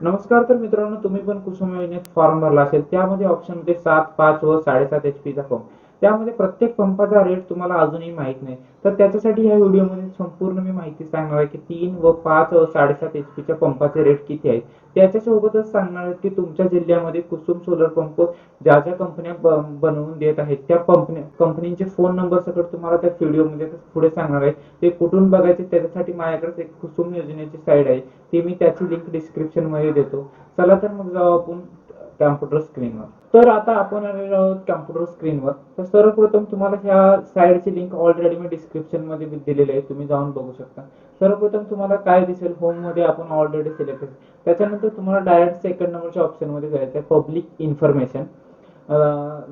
नमस्कार तर मित्रांनो तुम्ही पण कुसुम योजनेत फॉर्म भरला असेल त्यामध्ये ऑप्शन होते सात पाच व साडेसात एच पीचा फॉर्म त्यामध्ये प्रत्येक पंपाचा रेट तुम्हाला अजूनही माहीत नाही. तर त्याच्यासाठी या व्हिडिओमध्ये संपूर्ण मी माहिती सांगणार आहे की तीन व पाच व साडेसात एच पीच्या पंपाचे रेट किती आहेत. त्याच्यासोबतच सांगणार आहे की तुमच्या जिल्ह्यामध्ये कुसुम सोलर पंप ज्या ज्या कंपन्या बनवून देत आहेत त्या कंपनीचे फोन नंबर सकट तुम्हाला त्या व्हिडिओमध्ये पुढे सांगणार आहे. ते कुठून बघायचे त्याच्यासाठी माझ्याकडेच एक कुसुम योजनेची साईड आहे. ती मी त्याची लिंक डिस्क्रिप्शनमध्ये देतो. चला तर मग जाऊ आपण कॅम्प्युटर स्क्रीनवर तर आता आपण आलेलो आहोत कॅम्प्युटर स्क्रीनवर तर सर्वप्रथम तुम्हाला ह्या साईडची लिंक ऑलरेडी मी डिस्क्रिप्शनमध्ये दिलेली आहे. तुम्ही जाऊन बघू शकता. सर्वप्रथम तुम्हाला काय दिसेल? होममध्ये आपण ऑलरेडी सिलेक्ट त्याच्यानंतर तुम्हाला डायरेक्ट सेकंड नंबरच्या ऑप्शनमध्ये जायचं आहे. पब्लिक इन्फॉर्मेशन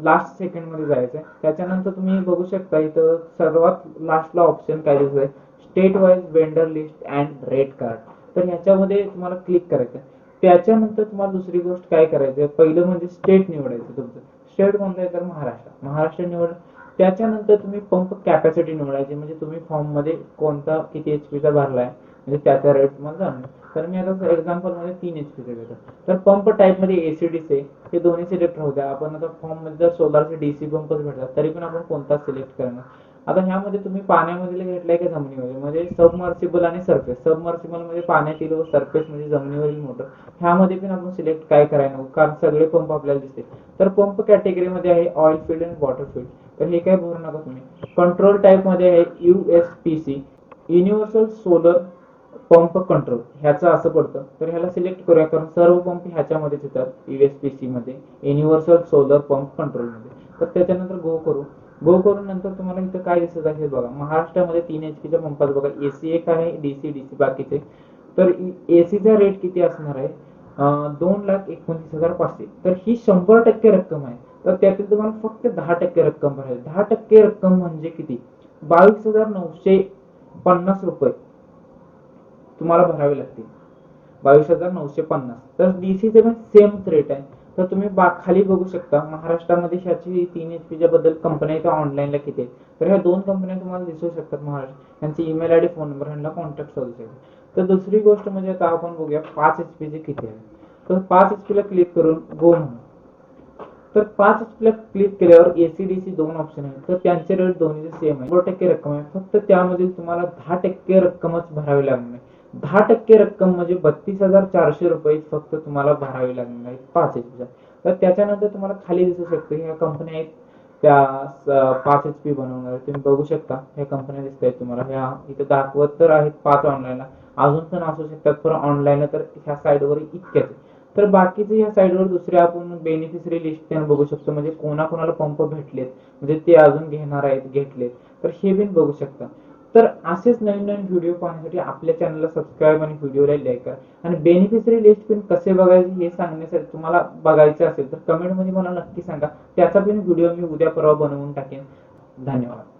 लास्ट सेकंडमध्ये जायचं आहे. त्याच्यानंतर तुम्ही बघू शकता इथं सर्वात लास्टला ऑप्शन काय दिसत आहे state wise vendor list and rate card तर ह्याच्यामध्ये तुम्हाला क्लिक करायचं आहे. त्याच्यानंतर तुम्हाला दुसरी गोष्ट काय करायचं पहिलं म्हणजे स्टेट निवडायचं तुमचं. स्टेट कोणतं आहे तर महाराष्ट्र. महाराष्ट्र निवड त्याच्यानंतर तुम्ही पंप कॅपॅसिटी निवडायची. म्हणजे तुम्ही फॉर्ममध्ये कोणता किती एच पीचा भरलाय म्हणजे त्याचा रेट तुम्हाला जाणून तर मी आता एक्झाम्पलमध्ये तीन एच पीचा घेतो. तर पंप टाईपमध्ये एसीडीसी हे दोन्ही सिलेक्ट होऊ द्या. आपण आता फॉर्ममध्ये जर सोलारचे डीसी पंपच भेटतात तरी पण आपण कोणता सिलेक्ट करणार? आता ह्यामध्ये तुम्ही पाण्यामध्ये घेतलाय का जमिनीमध्ये म्हणजे सबमर्सिबल आणि सरफेस सबमर्सिबल म्हणजे पाण्यातील व सरफेस म्हणजे जमिनीवरील मोटर. ह्यामध्ये पण आपण सिलेक्ट काय करायला कारण सगळे पंप आपल्याला दिसते तर पंप कॅटेगरीमध्ये आहे ऑइल फील्ड आणि वॉटर फील्ड तर हे काय भरू नका तुम्ही. कंट्रोल टाईपमध्ये आहे C universal solar pump control ह्याचं असं पडतं. तर ह्याला सिलेक्ट करूया. कारण सर्व पंप ह्याच्यामध्येच येतात. युएसपीसी मध्ये. युनिव्हर्सल सोलर पंप कंट्रोलमध्ये. तर त्याच्यानंतर गो करू. गो करून नंतर तुम्हाला इथं काय दिसत आहे बघा. महाराष्ट्रामध्ये तीन एच पीच्या पंपात बघा एसी एक आहे डीसी डीसी बाकीचे. तर एसीचा रेट किती असणार आहे? दोन लाख एकोणतीस हजार पाचशे. तर ही शंभर टक्के रक्कम आहे. तर त्यातील तुम्हाला फक्त दहा टक्के रक्कम भरायची दहा टक्के रक्कम म्हणजे किती? बावीस हजार नऊशे पन्नास रुपये तुम्हाला भरावे लागतील. बावीस हजार नऊशे पन्नास. तर डीसीचे पण सेमच रेट आहे. तर तुम्ही बा खाली बघू शकता महाराष्ट्रामध्ये ह्याची तीन एच पीच्या बद्दल कंपन्या इथं ऑनलाईनला किती आहेत. तर ह्या दोन कंपन्या तुम्हाला दिसू शकतात महाराष्ट्र. यांचे email I D phone number ह्यांना कॉन्टॅक्ट करू शकता. तर दुसरी गोष्ट म्हणजे आता आपण बघूया पाच एच पीचे किती आहे तर पाच एच पीला क्लिक करून गो म्हणून. तर पाच एच पीला क्लिक केल्यावर एसीडीसी दोन ऑप्शन आहेत. तर त्यांचे रेट दोन्हीचे सेम आहे शंभर टक्के रक्कम आहे. फक्त त्यामधील तुम्हाला दहा टक्के रक्कमच भरावी लागणार दहा टक्के रक्कम म्हणजे बत्तीस हजार चारशे रुपये फक्त तुम्हाला भरावी लागणार आहे पाच एच पीच्या तर त्याच्यानंतर तुम्हाला खाली दिसू शकते ह्या कंपन्या आहेत त्या पाच एच पी बनवणार तुम्ही बघू शकता ह्या कंपन्या दिसत आहेत तुम्हाला. ह्या इथे दाखवत तर आहेत पाच ऑनलाईन अजून पण असू शकतात पण ऑनलाईन तर ह्या साईडवर इतक्याच तर बाकीचे ह्या साईडवर दुसरे आपण बेनिफिशरी लिस्ट पण बघू शकतो. म्हणजे कोणाकोणाला पंप भेटलेत म्हणजे ते अजून घेणार आहेत घेतलेत. तर हे पण बघू शकता. तर असेच नवीन नवीन व्हिडिओ पाहण्यासाठी आपल्या चॅनलला सबस्क्राईब आणि व्हिडिओला लाईक करा. आणि बेनिफिशरी लिस्ट पण कसे बघायचे हे सांगण्यासाठी तुम्हाला बघायचं असेल तर कमेंटमध्ये मला नक्की सांगा. त्याचा पण व्हिडिओ मी उद्या परवा बनवून टाकेन. धन्यवाद.